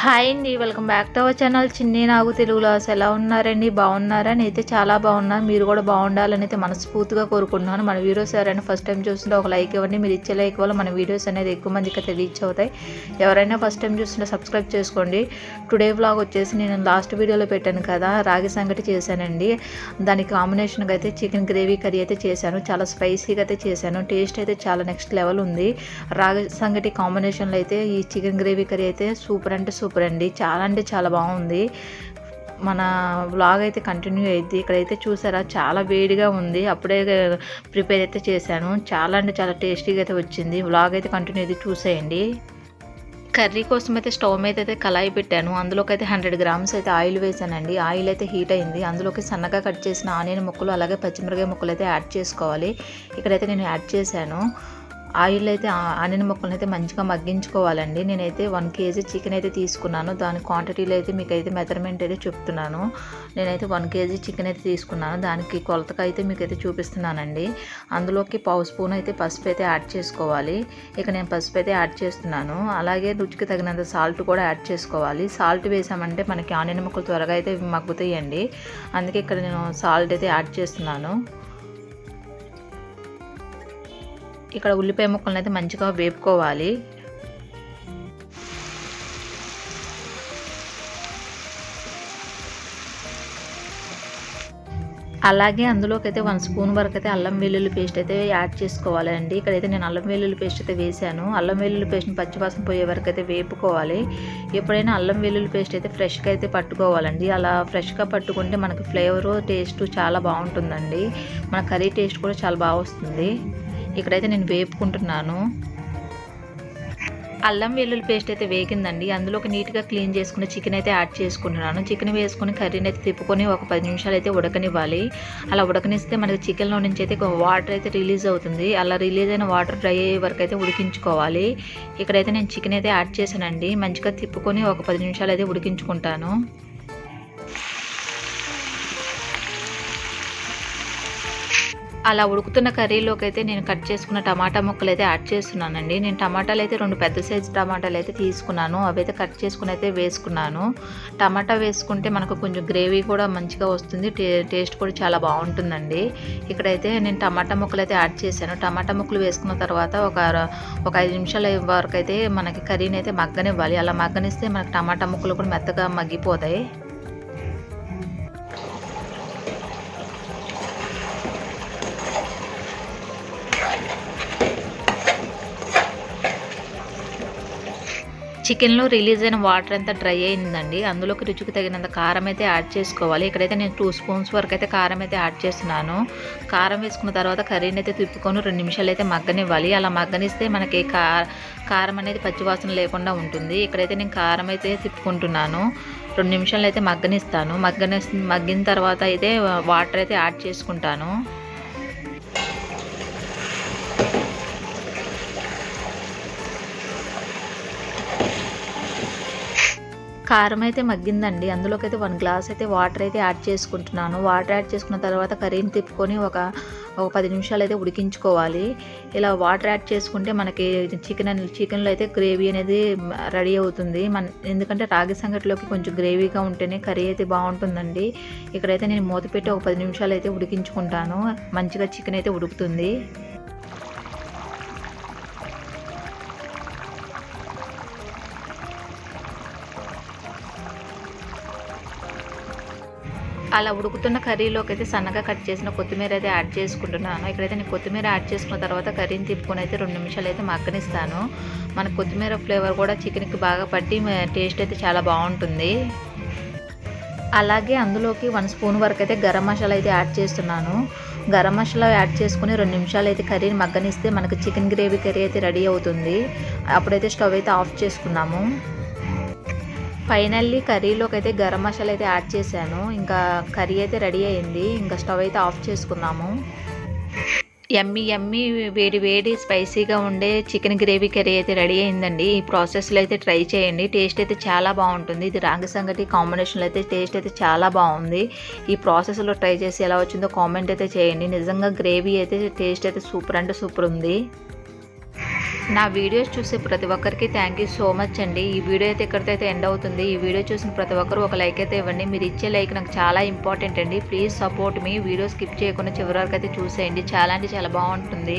Hi అండి welcome back to our channel. Chinni Nagu తెలుగులో అసలు ఎలా ఉన్నారండి? బాగున్నారా? నేనైతే చాలా బాగున్నాను. మీరు కూడా బాగుండాలని అయితే మనస్ఫూర్తిగా కోరుకుంటున్నాను. మన వీడియోస్ ఎవరైనా ఫస్ట్ టైం చూస్తుంటే ఒక లైక్ ఇవ్వండి. మీరు ఇచ్చే లైక్ వల్ల మన వీడియోస్ అనేది ఎక్కువ మందికి అయితే రీచ్ అవుతాయి. ఎవరైనా ఫస్ట్ టైం చూస్తుంటే సబ్స్క్రైబ్ చేసుకోండి. టుడే వ్లాగ్ వచ్చేసి నేను లాస్ట్ వీడియోలో పెట్టాను కదా రాగి సంగటి చేశానండి. దానికి కాంబినేషన్గా అయితే చికెన్ గ్రేవీ కర్రీ అయితే చేశాను. చాలా స్పైసీగా అయితే చేశాను. టేస్ట్ అయితే చాలా నెక్స్ట్ లెవెల్ ఉంది. రాగి సంగటి కాంబినేషన్లో అయితే ఈ చికెన్ గ్రేవీ కర్రీ అయితే సూపర్ అంటే సూపర్ అండి. చాలా అంటే చాలా బాగుంది. మన వ్లాగ్ అయితే కంటిన్యూ అయింది ఇక్కడైతే చూసారా చాలా వేడిగా ఉంది. అప్పుడే ప్రిపేర్ అయితే చేశాను. చాలా అంటే చాలా టేస్టీగా అయితే వచ్చింది. వ్లాగ్ అయితే కంటిన్యూ అయితే చూసేయండి. కర్రీ కోసం అయితే స్టవ్ మీద అయితే కళాయి పెట్టాను. అందులోకి అయితే హండ్రెడ్ గ్రామ్స్ అయితే ఆయిల్ వేసానండి. ఆయిల్ అయితే హీట్ అయింది. అందులోకి సన్నగా కట్ చేసిన ఆనియన్ ముక్కలు అలాగే పచ్చిమిరకాయ ముక్కలు అయితే యాడ్ చేసుకోవాలి. ఇక్కడైతే నేను యాడ్ చేశాను. ఆయిల్ అయితే ఆనియన్ ముక్కలను అయితే మంచిగా మగ్గించుకోవాలండి. నేనైతే వన్ కేజీ చికెన్ అయితే తీసుకున్నాను. దాని క్వాంటిటీలో అయితే మీకు అయితే మెజర్మెంట్ అయితే చెప్తున్నాను. నేనైతే వన్ కేజీ చికెన్ అయితే తీసుకున్నాను. దానికి కొలతగా అయితే మీకు అయితే చూపిస్తున్నానండి. అందులోకి పావు స్పూన్ అయితే పసుపు అయితే యాడ్ చేసుకోవాలి. ఇక నేను పసుపు అయితే యాడ్ చేస్తున్నాను. అలాగే రుచికి తగినంత సాల్ట్ కూడా యాడ్ చేసుకోవాలి. సాల్ట్ వేసామంటే మనకి ఆనియన్ ముక్కలు త్వరగా అయితే మగ్గుతాయండి. అందుకే ఇక్కడ నేను సాల్ట్ అయితే యాడ్ చేస్తున్నాను. ఇక్కడ ఉల్లిపాయ ముక్కలను అయితే మంచిగా వేపుకోవాలి. అలాగే అందులోకి అయితే వన్ స్పూన్ వరకు అయితే అల్లం వెల్లుల్లి పేస్ట్ అయితే యాడ్ చేసుకోవాలండి. ఇక్కడైతే నేను అల్లం వెల్లుల్లి పేస్ట్ అయితే వేసాను అల్లం వెల్లుల్లి పేస్ట్ని పచ్చివాసన పోయే వరకు అయితే వేపుకోవాలి. ఎప్పుడైనా అల్లం వెల్లుల్లి పేస్ట్ అయితే ఫ్రెష్గా అయితే పట్టుకోవాలండి. అలా ఫ్రెష్గా పట్టుకుంటే మనకి ఫ్లేవరు టేస్ట్ చాలా బాగుంటుందండి. మన కర్రీ టేస్ట్ కూడా చాలా బాగా వస్తుంది. ఇక్కడైతే నేను వేపుకుంటున్నాను. అల్లం వెల్లుల్లి పేస్ట్ అయితే వేగిందండి. అందులోకి నీట్గా క్లీన్ చేసుకుని చికెన్ అయితే యాడ్ చేసుకుంటున్నాను. చికెన్ వేసుకుని కర్రీని అయితే తిప్పుకొని ఒక పది నిమిషాలు అయితే ఉడకనివ్వాలి. అలా ఉడకనిస్తే మనకి చికెన్లో నుంచి అయితే వాటర్ అయితే రిలీజ్ అవుతుంది. అలా రిలీజ్ అయిన వాటర్ డ్రై అయ్యే వరకు అయితే ఉడికించుకోవాలి. ఇక్కడైతే నేను చికెన్ అయితే యాడ్ చేశానండి. మంచిగా తిప్పుకొని ఒక పది నిమిషాలు అయితే ఉడికించుకుంటాను. అలా ఉడుకుతున్న కర్రీలోకి అయితే నేను కట్ చేసుకున్న టమాటా ముక్కలు అయితే యాడ్ చేస్తున్నానండి. నేను టమాటాలు అయితే రెండు పెద్ద సైజు టమాటాలు అయితే తీసుకున్నాను. అవి అయితే కట్ చేసుకుని అయితే వేసుకున్నాను. టమాటా వేసుకుంటే మనకు కొంచెం గ్రేవీ కూడా మంచిగా వస్తుంది. టేస్ట్ కూడా చాలా బాగుంటుందండి. ఇక్కడైతే నేను టమాటా ముక్కలు అయితే యాడ్ చేశాను. టమాటా ముక్కలు వేసుకున్న తర్వాత ఒక ఒక ఐదు నిమిషాల వరకు అయితే మనకి కర్రీని అయితే మగ్గనివ్వాలి. అలా మగ్గనిస్తే మనకి టమాటా ముక్కలు కూడా మెత్తగా మగ్గిపోతాయి. చికెన్లో రిలీజ్ అయిన వాటర్ అంతా డ్రై అయిందండి. అందులోకి రుచికి తగినంత కారం అయితే యాడ్ చేసుకోవాలి. ఇక్కడైతే నేను టూ స్పూన్స్ వరకు అయితే కారం అయితే యాడ్ చేస్తున్నాను. కారం వేసుకున్న తర్వాత కర్రీని అయితే తిప్పుకొని రెండు నిమిషాలు అయితే మగ్గనివ్వాలి. అలా మగ్గనిస్తే మనకి కారం అనేది పచ్చివాసన లేకుండా ఉంటుంది. ఇక్కడైతే నేను కారం అయితే తిప్పుకుంటున్నాను. రెండు నిమిషాలు అయితే మగ్గనిస్తాను. మగ్గని మగ్గిన తర్వాత అయితే వాటర్ అయితే యాడ్ చేసుకుంటాను. కారం అయితే మగ్గిందండి. అందులోకి అయితే వన్ గ్లాస్ అయితే వాటర్ అయితే యాడ్ చేసుకుంటున్నాను. వాటర్ యాడ్ చేసుకున్న తర్వాత కర్రీని తిప్పుకొని ఒక ఒక పది నిమిషాలు అయితే ఉడికించుకోవాలి. ఇలా వాటర్ యాడ్ చేసుకుంటే మనకి చికెన్ చికెన్లో అయితే గ్రేవీ అనేది రెడీ అవుతుంది. మన ఎందుకంటే రాగి సంగటిలోకి కొంచెం గ్రేవీగా ఉంటేనే కర్రీ అయితే బాగుంటుందండి. ఇక్కడైతే నేను మూత పెట్టి ఒక పది నిమిషాలు అయితే ఉడికించుకుంటాను. మంచిగా చికెన్ అయితే ఉడుకుతుంది. అలా ఉడుకుతున్న కర్రీలోకి అయితే సన్నగా కట్ చేసిన కొత్తిమీర అయితే యాడ్ చేసుకుంటున్నాను. ఇక్కడైతే నేను కొత్తిమీర యాడ్ చేసుకున్న తర్వాత కర్రీని తిప్పుకొని అయితే రెండు నిమిషాలు అయితే మగ్గనిస్తాను. మన కొత్తిమీర ఫ్లేవర్ కూడా చికెన్కి బాగా పట్టి టేస్ట్ అయితే చాలా బాగుంటుంది. అలాగే అందులోకి వన్ స్పూన్ వరకు అయితే గరం మసాలా అయితే యాడ్ చేస్తున్నాను. గరం మసాలా యాడ్ చేసుకుని రెండు నిమిషాలు అయితే కర్రీని మగ్గనిస్తే మనకు చికెన్ గ్రేవీ కర్రీ అయితే రెడీ అవుతుంది. అప్పుడైతే స్టవ్ అయితే ఆఫ్ చేసుకున్నాము. ఫైనల్లీ కర్రీలోకి అయితే గరం మసాలా అయితే యాడ్ చేశాను. ఇంకా కర్రీ అయితే రెడీ అయింది. ఇంకా స్టవ్ అయితే ఆఫ్ చేసుకున్నాము. ఎమ్మి ఎమ్మి వేడి వేడి స్పైసీగా ఉండే చికెన్ గ్రేవీ కర్రీ అయితే రెడీ అయిందండి. ఈ ప్రాసెస్లో అయితే ట్రై చేయండి. టేస్ట్ అయితే చాలా బాగుంటుంది. ఇది రాగి సంగటి కాంబినేషన్లో అయితే టేస్ట్ అయితే చాలా బాగుంది. ఈ ప్రాసెస్లో ట్రై చేసి ఎలా వచ్చిందో కామెంట్ అయితే చేయండి. నిజంగా గ్రేవీ అయితే టేస్ట్ అయితే సూపర్ అంటే సూపర్ ఉంది. నా వీడియోస్ చూసే ప్రతి ఒక్కరికి థ్యాంక్ యూ సో మచ్ అండి. ఈ వీడియో అయితే ఇక్కడితో అయితే ఎండ్ అవుతుంది. ఈ వీడియో చూసిన ప్రతి ఒక్కరు ఒక లైక్ అయితే ఇవ్వండి. మీరు ఇచ్చే లైక్ నాకు చాలా ఇంపార్టెంట్ అండి. ప్లీజ్ సపోర్ట్ మీ వీడియో స్కిప్ చేయకుండా చివరి వరకు అయితే చూసేయండి. చాలా అంటే చాలా బాగుంటుంది.